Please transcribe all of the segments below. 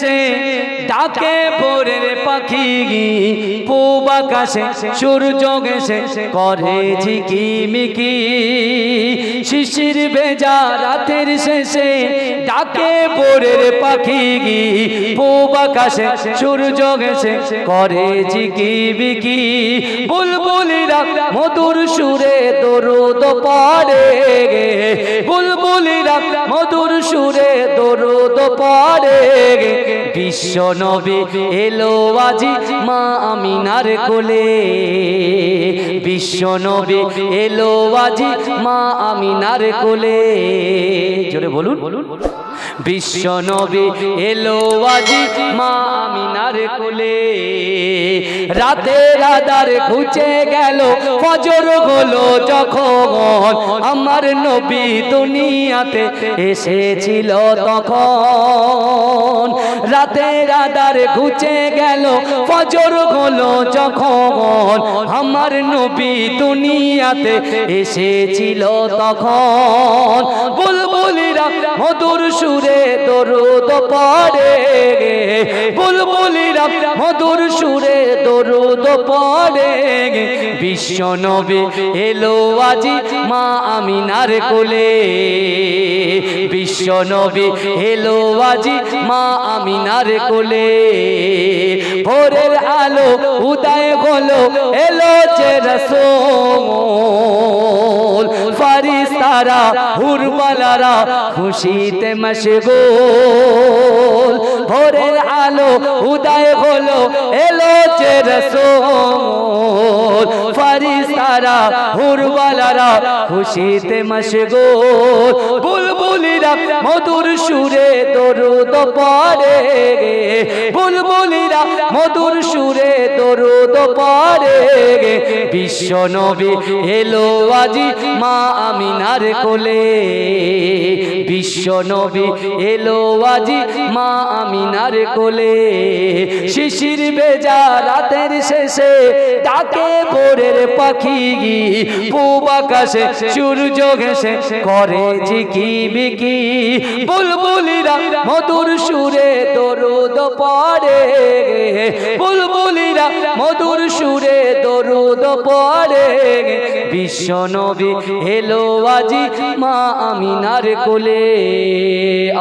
সে ডাকে ভোরের পাখি, পূব আকাশে সূর্য গেছে করে ঝিকিমিকি শিশির ভেজা রাতের শেষে ডাকে ভোরের পাখি, পূব আকাশে সূর্য গেছে করে ঝিকিমিকি বুলবুলিরা মধুর সুরে দরুদ পড়ে বুলবুলিরা মধুর সুরে দরুদ পড়ে বিশ্ব নবী এলো আজি মা আমিনার কোলে। বিশ্ব নবী এলো আজি মা আমিনার কোলে। জোরে বলুন। বিশ্ব নবী এলো আজি মা আমিনার কোলে। রাতে রাদার ঘুচে গেল, ফজর হলো যখন। আমার নবী দুনিয়াতে এসেছিল তখন। রাতে রাদার ঘুচে গেল, ফজর হলো যখন। আমার নবী দুনিয়াতে এসেছিল তখন। বুলবুলিরা মধুর সুরে দরুদ পড়ে। বুলবুলিরা মধুর সুরে দরুদ পড়ে। বিশ্ব নবী এলো আজি মা আমিনার কোলে। বিশ্ব নবী এলো আজি মা আমিনার কোলে। ভোরের আলো উদয় হলো, এলো যে রসোল। ফারিস্তারা হুরবালারা খুশিতে মশগুল। ভোরের আলো উদয় হলো এলো যে রসোল। ফারিস্তারা হুরবালারা খুশিতে মশগুল। বুলবুলিরা মধুর সুরে দরুদ পড়ে বুলবুলিরা মধুর সুরে দরুদ পড়ে বিশ্ব নবী এলো আজি মা আমিনার কোলে। বিশ্ব নবী এলো আজি মা আমিনার কোলে। শিশির বেজা রাতের শেষে ডাকে ভোরের পাখি পূব আকাশে সূর্য ঘেসে করে ঝিকি বিকি বুলবুলিরা মধুর সুরে দরুদ পড়ে। বুলবুলিরা মধুর সুরে দরুদ পড়ে। বিশ্ব নবী, হেলো আজি মা আমিনার কোলে।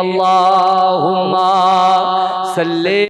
আল্লাহুম্মা সাল্লি